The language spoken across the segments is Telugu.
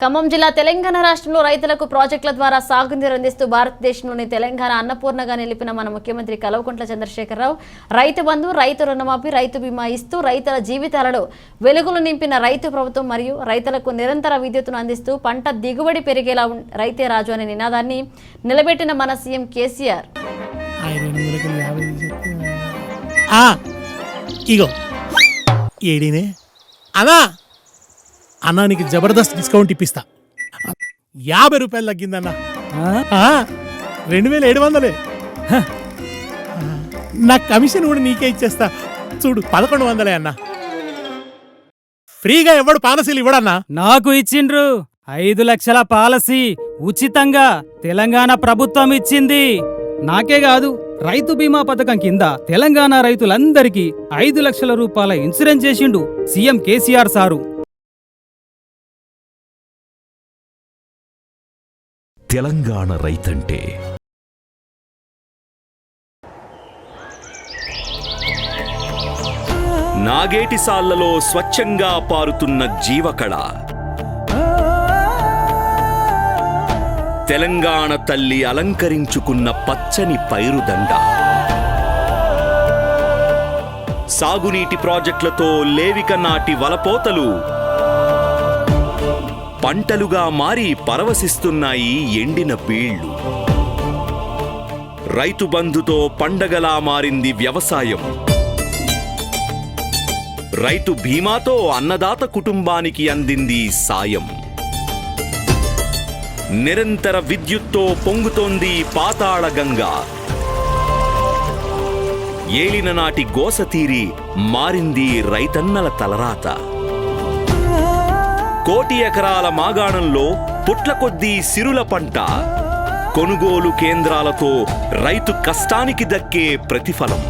ఖమ్మం జిల్లా తెలంగాణ రాష్ట్రంలో రైతులకు ప్రాజెక్టుల ద్వారా సాగునీరు అందిస్తూ భారతదేశంలోని తెలంగాణ అన్నపూర్ణగా నిలిపిన మన ముఖ్యమంత్రి కల్వకుంట్ల చంద్రశేఖరరావు రైతు బంధు రైతు రుణమాఫీ రైతు బీమా ఇస్తూ రైతుల జీవితాలలో వెలుగులు నింపిన రైతు ప్రభుత్వం మరియు రైతులకు నిరంతర విద్యుత్తును అందిస్తూ పంట దిగుబడి పెరిగేలా రైతే రాజు అనే నినాదాన్ని నిలబెట్టిన మన సీఎం కేసీఆర్. ఇగో. ఏడినే? అన్నా! అన్నా నీకు జబర్దస్త్ డిస్కౌంట్ ఇప్పిస్తా. యాభై రూపాయలు తగ్గిందన్నా. రెండు వేల ఏడు వందలే. నా కమిషన్ కూడా నీకే ఇచ్చేస్తా. చూడు పదకొండు వందలే అన్నా. ఫ్రీగా ఎవడు పాలసీలు ఇవ్వడన్నా? నాకు ఇచ్చిండ్రు. ఐదు లక్షల పాలసీ ఉచితంగా తెలంగాణ ప్రభుత్వం ఇచ్చింది. నాకే కాదు రైతు బీమా పథకం కింద తెలంగాణ రైతులందరికీ ఐదు లక్షల రూపాయల ఇన్సూరెన్స్ చేసిండు సీఎం కేసీఆర్ సారు. తెలంగాణ రైతంటే. నాగేటి సాళ్ళలో స్వచ్ఛంగా పారుతున్న జీవకళ. తెలంగాణ తల్లి అలంకరించుకున్న పచ్చని పైరుదండ. సాగునీటి ప్రాజెక్టులతో లేవిక నాటి వలపోతలు. పంటలుగా మారి పరవశిస్తున్నాయి ఎండిన పీళ్ళు రైతు బంధుతో పండగలా మారింది వ్యవసాయం. రైతు బీమాతో అన్నదాత కుటుంబానికి అందింది సాయం. నిరంతర విద్యుత్తో పొంగుతోంది పాతాళగంగా ఏలిన నాటి గోస తీరి మారింది రైతన్నల తలరాత. కోటి ఎకరాల మాగాణంలో పుట్ల కొద్దీ సిరుల పంట. కొనుగోలు కేంద్రాలతో రైతు కష్టానికి దక్కే ప్రతిఫలం.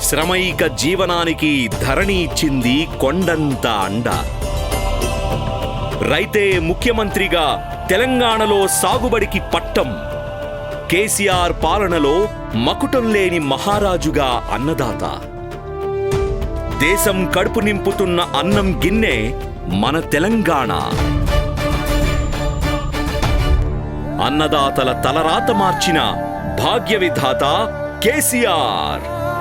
శ్రమైక జీవనానికి ధరణి ఇచ్చింది కొండంత అండ. రైతే ముఖ్యమంత్రిగా తెలంగాణలో సాగుబడికి పట్టం. కేసీఆర్ పాలనలో మకుటం లేని మహారాజుగా అన్నదాత. దేశం కడుపు నింపుతున్న అన్నం గిన్నె మన తెలంగాణ. అన్నదాతల తలరాత మార్చిన భాగ్య విధాత కేసీఆర్.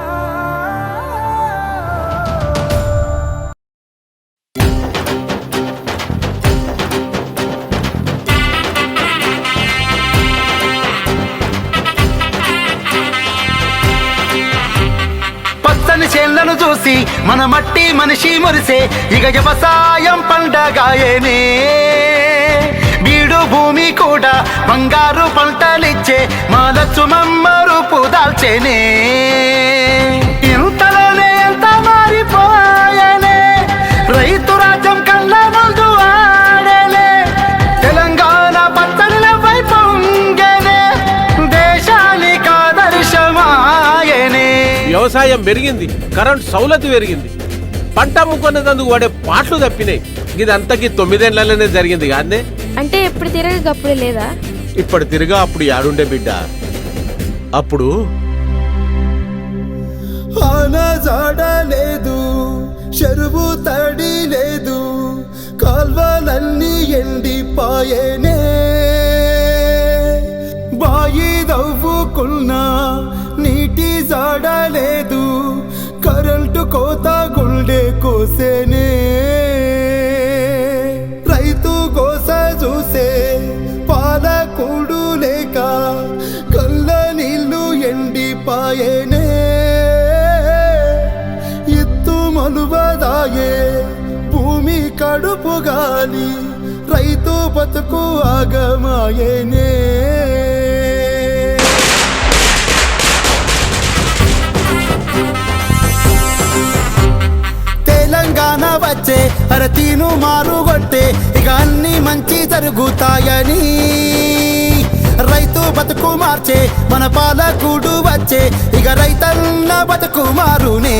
పచ్చని చూసి మన మట్టి మనిషి మురిసే ఇక వ్యవసాయం పండగాయనే. బీడు భూమి కూడా బంగారు పంటలిచ్చే మాలచ్చు చుమమ్మ రూపు దాల్చేనే వ్యవసాయం పెరిగింది కరెంట్ సౌలతి పెరిగింది. పంట అమ్ముకునేందుకు వాడే పాటలు తప్పినాయి. ఇదంతకి తొమ్మిదేళ్ళలోనే జరిగింది కాదే అంటే ఎప్పుడు తిరగప్పుడు లేదా? ఇప్పుడు తిరిగా అప్పుడు యాడుండే బిడ్డ. అప్పుడు లేదు చెరువు తడి లేదు కాల్వలన్నీ ఎండిపాయేనే. బాయి దవ్వుకున్నా నీటి జాడ కోసేనే రైతు కోస చూసే పాలకూడు లేక కళ్ళ నీళ్ళు ఎండిపాయేనే. ఎత్తు మలువదాయే భూమి కడుపు గాలి రైతు బతుకు ఆగమాయేనే. జరుగుతాయని. రైతు బతుకు మార్చే మన పాలకుడు వచ్చే ఇక రైతన్న బతుకు మారునే.